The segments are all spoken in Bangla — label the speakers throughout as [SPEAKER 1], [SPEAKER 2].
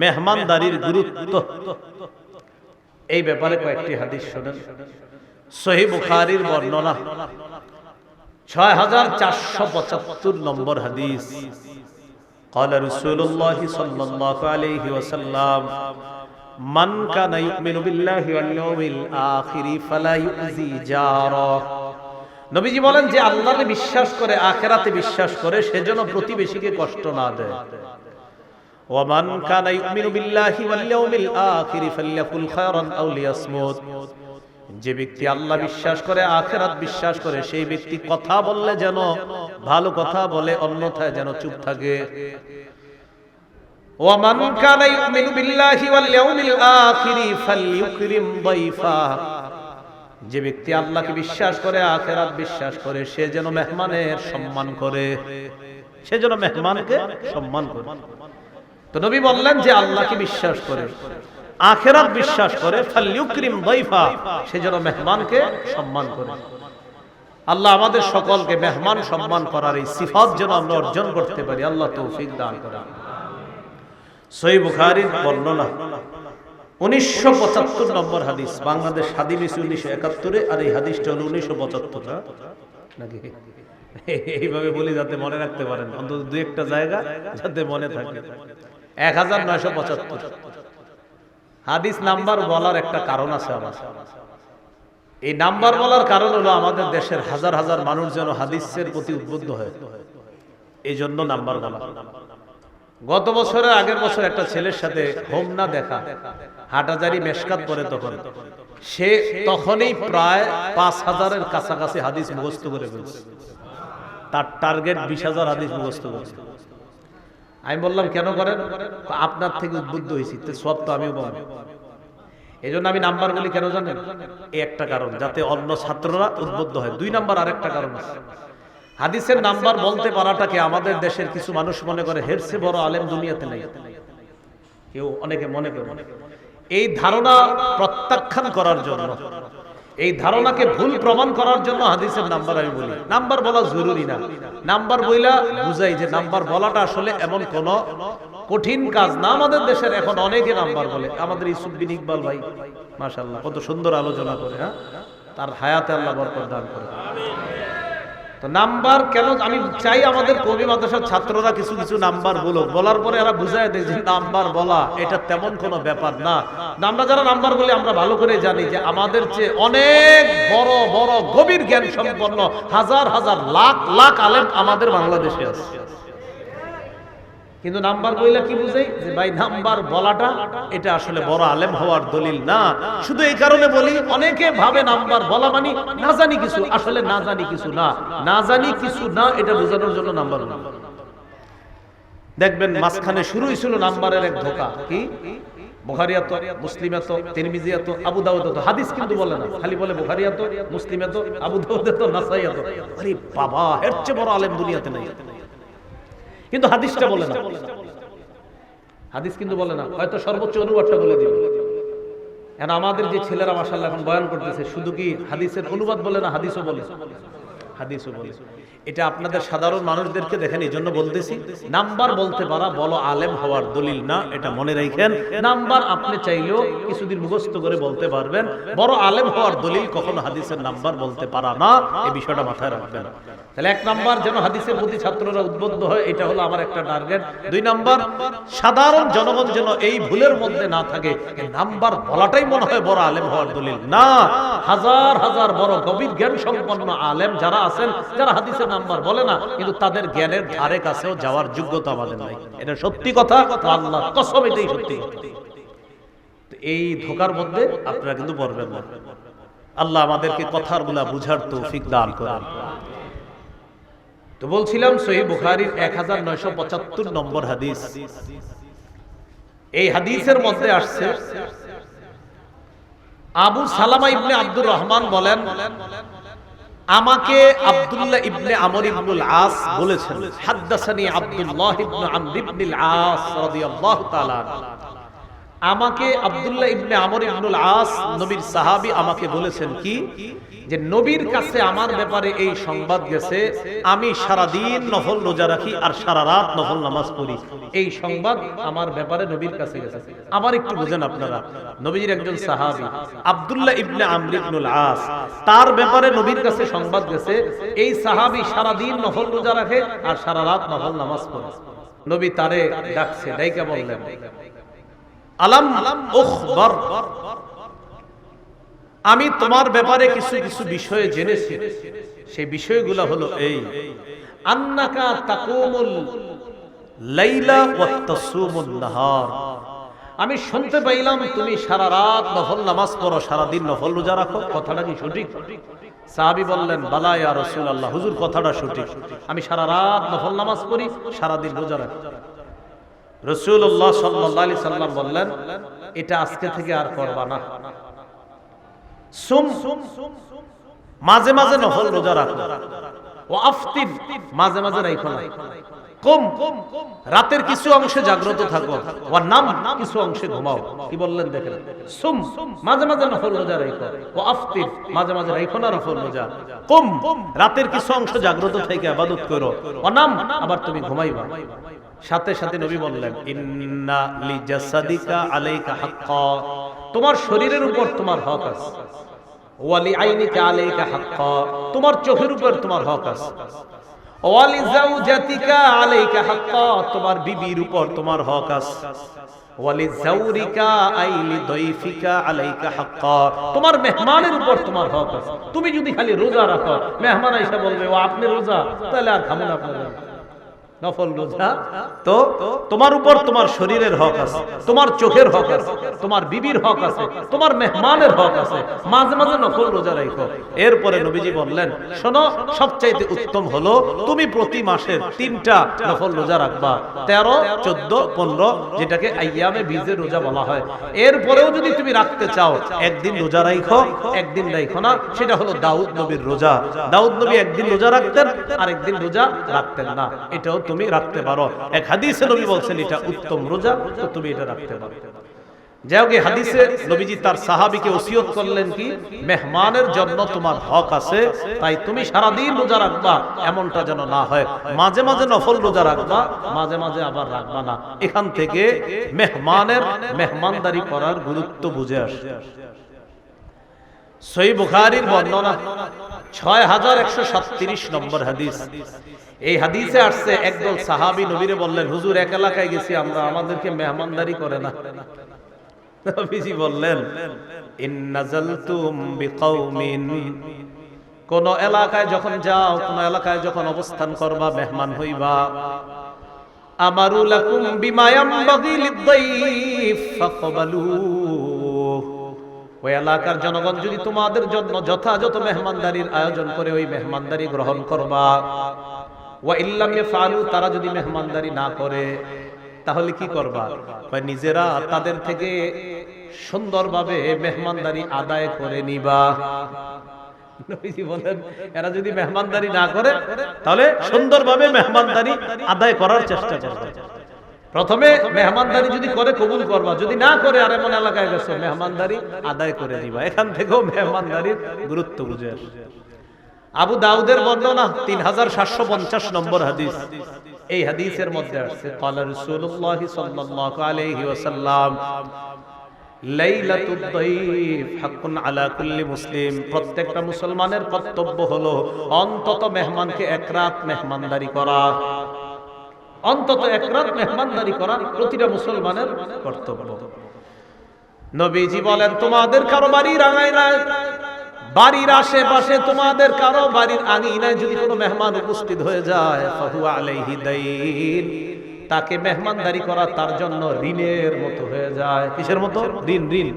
[SPEAKER 1] মেহমানদারির গুরুত্ব এই ব্যাপারে কয়েকটি হাদিস শোনেন সহি বুখারির বর্ণনা ছয় হাজার চারশো পঁচাত্তর নম্বর হাদিস قال رسول الله صلى الله عليه وسلم من كان يؤمن بالله واليوم الآخر فلا يؤذي جاره নবীজি বলেন যে আল্লাহরে বিশ্বাস করে আখেরাতে বিশ্বাস করে সেজন্য প্রতিবেশীকে কষ্ট না দেয় কানা ইউমিনু বিল্লাহি ওয়াল ইয়াউমিল আখির ফালইয়াকুল খায়রান আও লিয়াসমুত। যে ব্যক্তি আল্লাহ বিশ্বাস করে, আখেরাত বিশ্বাস করে, সেই ব্যক্তি কথা বললে যেন, ভালো কথা বলে, অন্যথায় যেন চুপ থাকে। যে ব্যক্তি আল্লাহকে বিশ্বাস করে, আখেরাত বিশ্বাস করে, সে যেন মেহমানের সম্মান করে। সে যেন মেহমানকে সম্মান করে। তো নবী বললেন যে আল্লাহকে বিশ্বাস করে? আখেরাত বিশ্বাস করে ফাল্যুকরিম দাইফা, সে যেন মেহমানকে সম্মান করে। আল্লাহ আমাদের সকলকে মেহমান সম্মান করার এই সিফাত যেন আমরা অর্জন করতে পারি। আল্লাহ তৌফিক দান করেন। সহি বুখারীর বর্ণনা। উনিশশো পঁচাত্তর নম্বর হাদিস, বাংলাদেশ স্বাধীন হয়েছে উনিশশো একাত্তরে, আর এই হাদিসটা হলো উনিশশো পঁচাত্তর নাকি? এইভাবে বলি যাতে মনে রাখতে পারেন। অন্তত দু একটা জায়গা যাতে মনে থাকে। এক হাজার নয়শো পঁচাত্তর। হাদিস নাম্বার বলার একটা কারণ আছে আমার। এই নাম্বার বলার কারণ হলো আমাদের দেশের হাজার হাজার মানুষ যেন হাদিসের প্রতি উদ্বুদ্ধ হয়। এই জন্য নাম্বার বলা। গত বছরের আগের বছর একটা ছেলের সাথে হোম না দেখা, হাটাজারি মেশকাত পরে তখন। সে তখনই প্রায় পাঁচ হাজারের কাছাকাছি হাদিস মুখস্থ করে ফেলছে। তার টার্গেট বিশ হাজার হাদিস মুখস্থ করছে আমি বললাম, কেন করেন? আপনার থেকে উদ্বুদ্ধ হয়েছি সব তো আমিও পাবো এই জন্য আমি নাম্বারগুলি কেন জানেন? এই একটা কারণ, যাতে অন্য ছাত্ররা উদ্বুদ্ধ হয়। দুই নাম্বার আরেকটা কারণ আছে। হাদিসের নাম্বার বলতে পারাটাকে আমাদের দেশের কিছু মানুষ মনে করে হেরসে বড় আলেম দুনিয়াতে নেই। কেউ অনেকে মনে করে। এই ধারণা প্রত্যাখ্যান করার জন্য এই ধারণাকে ভুল প্রমাণ করার জন্য হাদিসের নাম্বার আমি বলি। নাম্বার বলা জরুরি না। নাম্বার বইলা বুঝাই যে নাম্বার বলাটা আসলে এমন কোন কঠিন কাজ না। আমাদের দেশের এখন অনেকে নাম্বার বলে। আমাদের ইসুদ্দিন ইকবাল ভাই মাশাল্লাহ কত সুন্দর আলোচনা করে হ্যাঁ? তার হায়াতে আল্লাহ বরকত দান করে। তো নাম্বার কেন আমি চাই আমাদের কবি মাদ্রাসার ছাত্ররা কিছু কিছু নাম্বার বলো বলার পরে এরা দেয় যে নাম্বার বলা, এটা তেমন কোনো ব্যাপার না। আমরা যারা নাম্বার বলি, আমরা ভালো করে জানি যে আমাদের চেয়ে অনেক বড় বড় গভীর জ্ঞান সম্পন্ন হাজার হাজার, লাখ লাখ আলেম আমাদের বাংলাদেশে আছে। কিন্তু নাম্বার বইলা কি বুঝাই? যে ভাই, নাম্বার বলাটা, এটা আসলে বড় আলেম হওয়ার দলিল না। শুধু এই কারণে বলি, অনেকে ভাবে নাম্বার বলা মানে না জানি কিছু। আসলে না জানি কিছু না। না জানি কিছু না, এটা বোঝানোর জন্য নাম্বার দেখবেন, মাঝখানে শুরুই ছিল নাম্বারের এক ধোকা। কি? বুখারিয়াত মুসলিমাত তিরমিজিয়াত আবু দাউদ হাদিস কিন্তু বলে না। খালি বলে বুখারিয়াত মুসলিমাত আবু দাউদ নাসাইয়াত আরে বাবা, এর চেয়ে বড় আলেম দুনিয়াতে নাই। কিন্তু হাদিসটা বলে না। হাদিস কিন্তু বলে না। হয়তো সর্বোচ্চ অনুবাদটা বলে এখন আমাদের যে ছেলেরা মাসাল্লাহ এখন বয়ান করতেছে, শুধু কি হাদিসের অনুবাদ বলে না, হাদিসও বলে হাদিসও বলে। এটা আপনাদের সাধারণ মানুষদেরকে দেখেন, এই জন্য বলতেছি, নাম্বার বলতে পারা বলো আলেম হওয়ার দলিল না, এটা মনে রাখেন। নাম্বার আপনি চাইলেও কিছুদিন মুখস্থ করে বলতে পারবেন। বড় আলেম হওয়ার দলিল কখনো হাদিসের নাম্বার বলতে পারা না, এই বিষয়টা মাথায় রাখবেন। তাহলে এক নাম্বার যেন হাদিসের প্রতি ছাত্ররা উদ্বুদ্ধ হয়, এটা হলো আমার একটা টার্গেট। দুই নাম্বার, সাধারণ জনগণ যেন এই ভুলের মধ্যে না থাকে নাম্বার বলাটাই মনে হয় বড় আলেম হওয়ার দলিল না। হাজার হাজার বড় গভীর জ্ঞান সম্পন্ন আলেম যারা আছেন, যারা হাদিসের নাম্বার বলে না, কিন্তু তাদের জ্ঞানের ধারে কাছেও যাওয়ার যোগ্যতা আমাদের নাই। এটা সত্যি কথা আল্লাহ কসম এটাই সত্যি এই ধোকার মধ্যে আপনারা কিন্তু পড়বেন না। আল্লাহ আমাদেরকে কথারগুলা বুঝার তৌফিক দান করেন। তো বলছিলাম, সহি বুখারির এক হাজার নয়শো পঁচাত্তর নম্বর হাদিস। এই হাদিসের মধ্যে আসছে, আবু সালামা ইবনে আব্দুর রহমান বলেন আমাকে আব্দুল্লাহ ইবনে আমর ইবনুল আস বলেছেন, হাদ্দাসানি আব্দুল্লাহ ইবনে আমর ইবনুল আস রাদিয়াল্লাহু তাআলা আমাকে আব্দুল্লাহ ইবনে আমর ইবনুল আস নবীর সাহাবী আমাকে বলেছেন কি? যে নবীর কাছে আমার ব্যাপারে এই সংবাদ গেছে আমি সারা দিন নফল রোজা রাখি আর সারা রাত নফল নামাজ পড়ি। এই সংবাদ আমার ব্যাপারে নবীর কাছে গেছে। আবার একটু বুঝেন আপনারা। নবীর একজন সাহাবী আব্দুল্লাহ ইবনে আমর ইবনুল আস তার ব্যাপারে নবীর কাছে সংবাদ গেছে এই সাহাবী সারা দিন নফল রোজা রাখে আর সারা রাত নফল নামাজ পড়ে। নবী তারে ডাকছে ডাইকা বললেন আলাম আমি তোমার ব্যাপারে কিছু কিছু বিষয়ে জেনেছি। সেই বিষয়গুলো হলো এই। আমি শুনতে পাইলাম তুমি সারা রাত নফল নামাজ পড়ো সারা দিন নফল রোজা রাখো। কথাটা কি সঠিক? সাহাবী বললেন, বালা ইয়া রাসূলুল্লাহ, হুজুর, কথাটা সঠিক। আমি সারা রাত নফল নামাজ পড়ি সারা দিন রোজা রাখি। রসুল্লাহ সাল্লি সাল্লাম বললেন, এটা আজকে থেকে আর করবা না। মাঝে মাঝে নহল রোজা রাখো। মাঝে মাঝে রাখো না। কম রাতের কিছু অংশে জাগ্রত থাকো ও নাম কিছু অংশে ঘুমাও। কি বললেন দেখেন? সুম মাঝে মাঝে নফল রোজা রাখো। ও আফতির মাঝে মাঝে রাখো না নফল রোজা। কম রাতের কিছু অংশ জাগ্রত থেকে আবাদত করো। ও নাম আবার তুমি ঘুমাইবা। সাথে সাথে নবী বললেন ইন্না লিজাসাদিকা আলাইকা হাক্কা। তোমার শরীরের উপর তোমার হক আছে। ওয়ালি আইনিকা আলাইকা হাক্কা। তোমার চোখের উপর তোমার হক আছে। তোমার বিবির উপর তোমার হক আছে। তোমার মেহমানের উপর তোমার হক আছে। তুমি যদি খালি রোজা রাখো, মেহমান আইসা বলবে, ও, আপনি রোজা, তাহলে আর খামুন আপনারা নফল রোজা তো তোমার উপর তোমার শরীরের হক আছে, তোমার চোখের হক আছে, তোমার বিবির হক আছে, তোমার মেহমানের হক আছে। মাঝে মাঝে নফল রোজা রাখো। এরপরে নবীজি বললেন, শোনো, সবচাইতে উত্তম হলো তুমি প্রতি মাসের তিনটা নফল রোজা রাখবা। তেরো, চোদ্দ, পনেরো, যেটাকে আইয়ামে বীজের রোজা বলা হয়। এরপরেও যদি তুমি রাখতে চাও, একদিন রোজা রাখো একদিন রাখো না, সেটা হলো দাউদ নবীর রোজা। দাউদ নবী একদিন রোজা রাখতেন আর একদিন রোজা রাখতেন না। এটাও তুমি রাখতে পারো। এক হাদিসে নবী বলছেন, এটা উত্তম রোজা, তো তুমি এটা রাখতে পারো। যাই হাদিসে নবীজি তার সাহাবিকে ওসিয়ত করলেন কি, মেহমানের জন্য তোমার হক আছে, তাই তুমি সারাদিন রোজা রাখবা, এমনটা যেন না হয়। মাঝে মাঝে নফল রোজা রাখবা, মাঝে মাঝে আবার রাখবা না। এখান থেকে মেহমানের, মেহমানদারি করার গুরুত্ব বুঝে আসে। সই বুখারির বর্ণনা ছয় হাজার একশো সাতত্রিশ নম্বর হাদিস। এই হাদিসে আসছে, একদল সাহাবি নবীরে বললেন, হুজুর, এক এলাকায় গেছি আমরা, আমাদেরকে মেহমানদারি করে না। নবীজি বললেন কোন এলাকায় যখন যাও, কোন এলাকায় যখন অবস্থান করবা, মেহমান হইবা, আমারু লাকুম বিমা ইয়ামবাগি লিদ-দাইফ ফাকবালু। ওই এলাকার জনগণ যদি তোমাদের জন্য যথাযথ মেহমানদারির আয়োজন করে ওই মেহমানদারি গ্রহণ করবা। ওয়া ইল্লাম ইয়াফআলু, তারা যদি মেহমানদারি না করে, তাহলে কি করবা? নিজেরা তাদের থেকে সুন্দরভাবে মেহমানদারি আদায় করে নিবা। এরা যদি মেহমানদারি না করে, তাহলে সুন্দরভাবে মেহমানদারি আদায় করার চেষ্টা করবে। প্রথমে মেহমানদারি যদি করে, কবুল করবা যদি না করে, আর এমন এলাকায় গেছো, মেহমানদারি আদায় করে নিবা। এখান থেকেও মেহমানদারির গুরুত্ব বুঝে। আবু দাউদের বর্ণনা, তিন হাজার সাতশো পঞ্চাশ নম্বর হাদিস। এই হাদিসের মধ্যে আসছে কালা রাসূলুল্লাহ সাল্লাল্লাহু আলাইহি ওয়াসাল্লাম, লাইলাতুদ দাইফ হাক্কুন আলা কুল্লি মুসলিম। প্রত্যেকটা মুসলমানের কর্তব্য হলো অন্তত মেহমানকে এক রাত মেহমানদারি করা। অন্তত এক রাত মেহমানদারি করা প্রতিটা মুসলমানের কর্তব্য। নবীজি বলেন, তোমাদের কারও বাড়ি রাঙায় না বাড়ির আশেপাশে তোমাদের কারও বাড়ির আঙিনায় যদি কোনো মেহমান উপস্থিত হয়ে যায় তাকে মেহমানদারি করা তার জন্য ঋণের মতো হয়ে যায়। কিসের মতো? ঋণ ঋণ।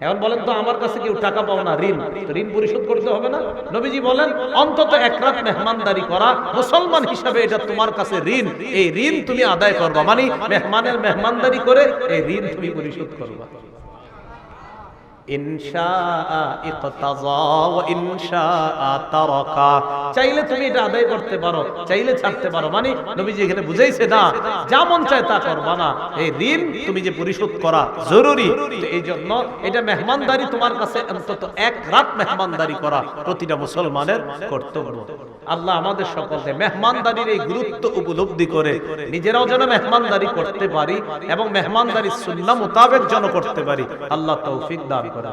[SPEAKER 1] এখন বলেন তো, আমার কাছে কেউ টাকা পাও না, ঋণ। ঋণ পরিশোধ করতে হবে না? নবীজি বলেন, অন্তত এক রাত মেহমানদারি করা মুসলমান হিসাবে এটা তোমার কাছে ঋণ। এই ঋণ তুমি আদায় করবা। মানে মেহমানের মেহমানদারি করে এই ঋণ তুমি পরিশোধ করবা। মানে মন মেহমানদারি তোমার কাছে অন্তত এক রাত মেহমানদারি করা প্রতিটা মুসলমানের কর্তব্য। আল্লাহ আমাদের সকলকে মেহমানদারির এই গুরুত্ব উপলব্ধি করে নিজেরাও যেন মেহমানদারি করতে পারি এবং মেহমানদারি সুন্নাহ মোতাবেক যেন করতে পারি। আল্লাহ তৌফিক দান করা